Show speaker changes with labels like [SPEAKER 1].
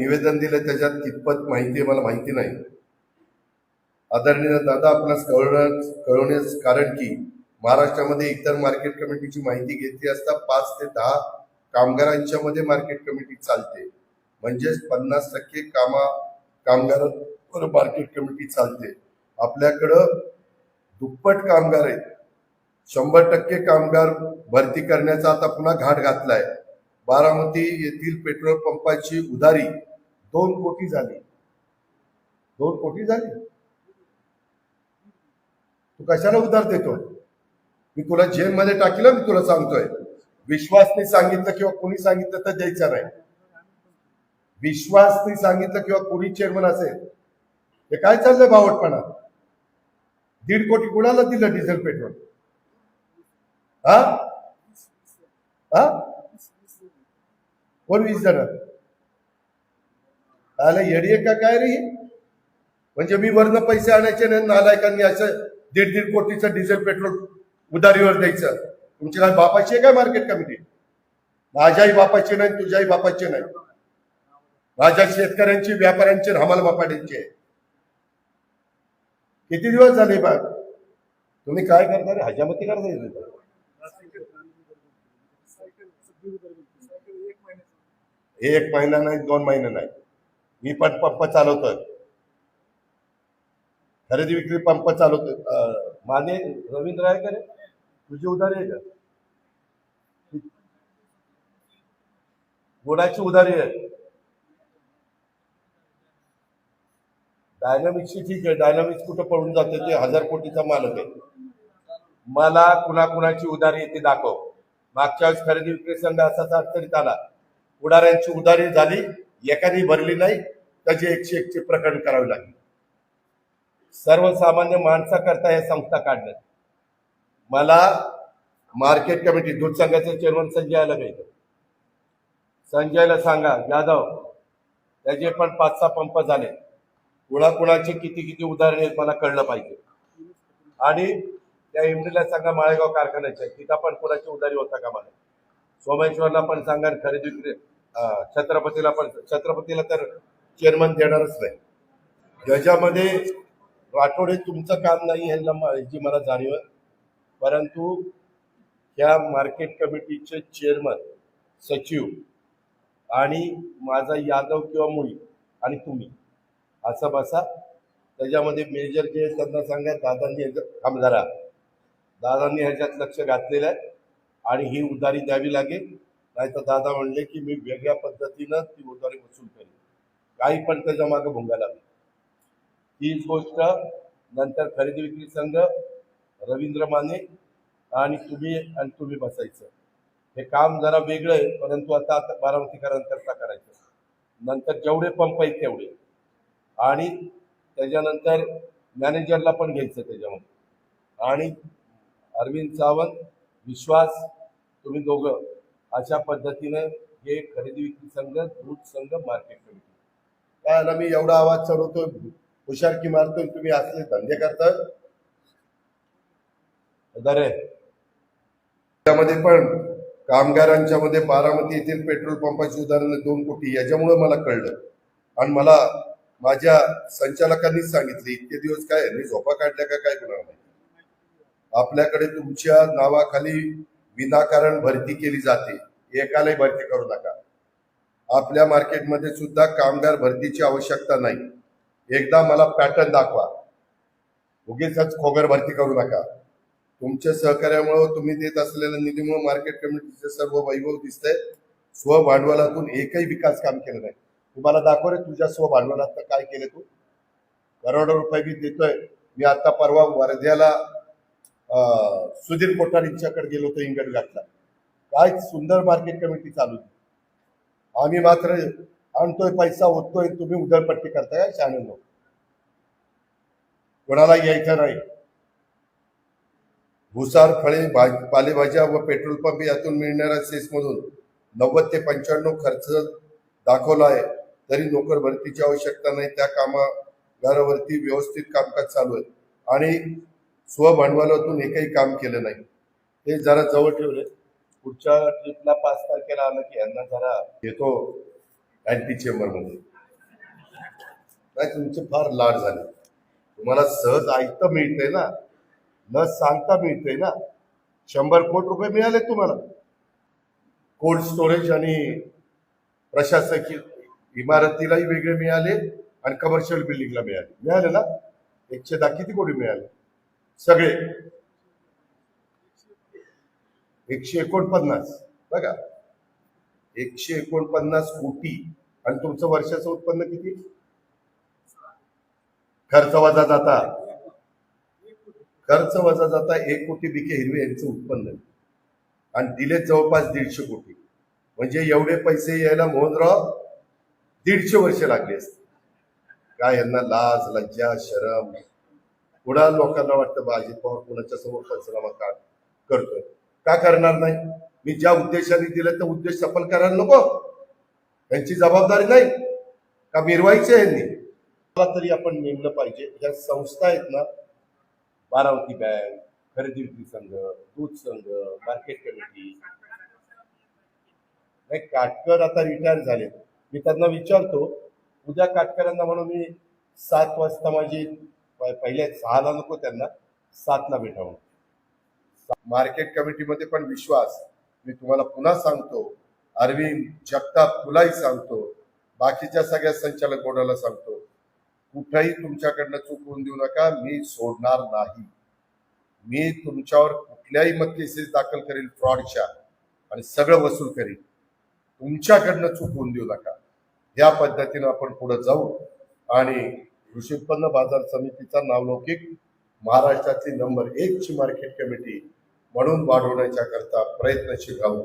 [SPEAKER 1] निवेदन दिलं त्याच्यात कितपत माहिती आहे मला माहिती नाही. आदरणीय दादा आपणास कळवण्यास कळवण्यास कारण की महाराष्ट्रामध्ये इतर मार्केट कमिटीची माहिती घेतली असता पाच ते दहा कामगारांच्या मध्ये मार्केट कमिटी चालते. म्हणजेच पन्नास टक्के कामा कामगारांवर मार्केट कमिटी चालते. आपल्याकडं दुप्पट कामगार आहेत. शंभर टक्के कामगार भरती करण्याचा आता पुन्हा घाट घातलाय. बारामती येथील पेट्रोल पंपाची उधारी दोन कोटी झाली. दोन कोटी झाली? तू कशाला उधार देतो? मी तुला जेलमध्ये टाकील मी तुला सांगतोय. विश्वासने सांगितलं किंवा कोणी सांगितलं तर द्यायचं नाही. विश्वासने सांगितलं किंवा कोणी चेअरमन असेल हे काय चाललंय बावटपणा दीड कोटी कुणाला दिलं डिझेल पेट्रोल हा? हा? कोण वीस जण? आला येडी आहे का काय रे? म्हणजे मी वरनं पैसे आणायचे नाही नालायकांनी असं दीड दीड कोटीचं डिझेल पेट्रोल उधारीवर द्यायचं. तुमची काय बापाची आहे काय मार्केट कमिटी? माझ्याही बापाची नाही तुझ्याही बापाची नाही. माझ्या शेतकऱ्यांची व्यापाऱ्यांची हमाल बापाड्यांची आहे. किती दिवस झाले बा? तुम्ही काय करता रे? हजामती करता येते एक महिना नाही दोन महिने नाही. मी पण पंप चालवतोय. खरेदी विक्री पंप चालवतोय. माने रवींद्र आहे का रे? तुझी उधारी आहे का? गुणाची उधारी आहे. डायनामिक्सची ठीक आहे. डायनामिक्स कुठं पळून जाते ते हजार कोटीचा मालक आहे. मला कुणाकुणाची उधारी येते दाखव. मागच्या वेळेस खरेदी विक्री संघ असाच अडचणीत आला. उडाऱ्यांची उधारी झाली. एकाने भरली नाही त्याची एकशे एकशे प्रकरण करावे लागले. सर्वसामान्य माणसाकरता या संस्था काढण्यात मला मार्केट कमिटी दूध संघाचे चेअरमन संजयला भेट संजयला सांगा जाधव त्याचे पण पाच सहा पंप झाले. कुणाकुणाचे किती किती उदाहरणे आहेत मला कळलं पाहिजे. आणि त्या इमडीला सांगा माळेगाव कारखान्याच्या तिथं पण कुणाची उधारी होता का मला? सोमेश्वरला पण सांगा आणि खरेदी विक्री छत्रपतीला पण छत्रपतीला तर चेअरमन देणारच नाही. ज्याच्यामध्ये राठोडे तुमचं काम नाही ह्याला ह्याची मला जाणीव आहे. परंतु ह्या मार्केट कमिटीचे चेअरमन सचिव आणि माझा यादव किंवा मुळी आणि तुम्ही असं बसा. त्याच्यामध्ये मेजर जे त्यांना सांगा दादांनी ह्याच्यात जरा. दादांनी ह्याच्यात लक्ष घातलेलं आहे आणि ही उधारी द्यावी लागेल. नाही तर दादा म्हणले की मी वेगळ्या पद्धतीनं ती उधारी वसूल करेन. काही पण त्याच्या मागं भुंगा हीच गोष्ट नंतर खरेदी विक्री संघ रवींद्र माने आणि तुम्ही आणि तुम्ही बसायचं. हे काम जरा वेगळं आहे परंतु आता आता बारामतीकरांकरता करायचं. नंतर जेवढे पंप आहेत तेवढे. आणि त्याच्यानंतर मॅनेजरला पण घ्यायचं त्याच्यामध्ये. आणि अरविंद सावंत विश्वास तुम्ही दोघं अशा पद्धतीने हे खरेदी विक्री संघ दूध संघ मार्केट कमिटी काय आला मी एवढा आवाज चढवतोय हुशारकी मारतोय तुम्ही असले धंदे करता? दरे त्यामध्ये पण कामगारांच्या मध्ये बारामती येथील पेट्रोल पंपाची उदाहरणं दोन कोटी याच्यामुळे मला कळलं. आणि मला माझ्या संचालकांनीच सांगितले इतके दिवस काय मी झोपा काढल्या का काय कुणाला माहिती? आपल्याकडे तुमच्या नावाखाली विनाकारण भरती केली जाते. एकालाही भरती करू नका. आपल्या मार्केटमध्ये सुद्धा कामगार भरतीची आवश्यकता नाही. एकदा मला पॅटर्न दाखवा. उगीच खोगर भरती करू नका. तुमच्या सहकार्यामुळं तुम्ही देत असलेल्या निधीमुळे मार्केट कमिटीचे सर्व वैभव दिसतंय. स्वभांडवलातून एकही विकास काम केलं नाही. तुम्हाला दाखव रे तुझ्या स्वभांडवलात काय केलं तू? करोडो रुपये मी देतोय. मी आता परवा वर्ध्याला सुधीर कोठारींच्याकडे गेलो होतो इंगड घातला काय सुंदर मार्केट कमिटी चालू आहे. आम्ही मात्र आणतोय पैसा होतोय तुम्ही उधळपट्टी करताय काय शहाणे लोक कोणाला यायचं नाही. भुसार फळे भाज पालेभाज्या व पेट्रोल पंप यातून मिळणाऱ्या सेसमधून नव्वद ते पंच्याण्णव खर्च दाखवला आहे. तरी नोकर भरतीची आवश्यकता नाही. त्या कामागारावरती व्यवस्थित कामकाज चालू आहे. आणि स्वभांडवलातून एकही काम केलं नाही. ते जरा जवळ ठेवले. पुढच्या ट्रिपला पाच तारखेला आलं की यांना जरा येतो अँटी चेंबरमध्ये. काय तुमचे फार लाड झाले. तुम्हाला सहज ऐकतं मिळतंय ना? न सांगता मिळतंय ना? शंभर कोटी रुपये मिळाले तुम्हाला. कोल्ड स्टोरेज आणि प्रशासकीय इमारतीलाही वेगळे मिळाले आणि कमर्शियल बिल्डिंगला मिळाले. मिळाले ना? एकशे दहा किती कोटी मिळाले? सगळे. एकशे एकोणपन्नास. बघा. एकशे एकोणपन्नास कोटी. आणि तुमचं वर्षाचं उत्पन्न किती? खर्च वजा जाता. खर्च वजा जाता एक कोटी बिके हिरवे यांचं उत्पन्न. आणि दिले जवळपास दीडशे कोटी. म्हणजे एवढे पैसे यायला मोहनराव दीडशे वर्ष लागले असते. काय यांना लाज लज्जा शरम. पुन्हा लोकांना वाटतं बाजी पवार कुणाच्या समोर पंचनामा का करतोय? का करणार नाही? मी ज्या उद्देशाने दिलं त्या उद्देश सफल करायला नको. त्यांची जबाबदारी नाही. का मिरवायची यांनी? मला तरी आपण नेमलं पाहिजे. ज्या संस्था आहेत ना बारामती बँक खरेदी विक्री संघ दूध संघ मार्केट कमिटी नाही काटकर आता रिटायर झाले. मी त्यांना विचारतो उद्या काटकरांना म्हणून मी सात वाजता माझी पहिल्या सहाला नको त्यांना सातला भेटावं. मार्केट कमिटीमध्ये पण विश्वास. मी तुम्हाला पुन्हा सांगतो अरविंद जगताप तुलाही सांगतो बाकीच्या सगळ्या संचालक बोर्डाला सांगतो कुठेही तुमच्याकडनं चुकवून देऊ नका मी सोडणार नाही. मी तुमच्यावर कुठल्याही मग केसेस दाखल करेल फ्रॉडच्या आणि सगळं वसूल करीन. तुमच्याकडनं चुकवून देऊ नका. या पद्धतीनं आपण पुढे जाऊ आणि कृषी उत्पन्न बाजार समितीचा नावलौकिक महाराष्ट्राची नंबर एकची मार्केट कमिटी म्हणून वाढवण्याच्या करता प्रयत्नशील राहू.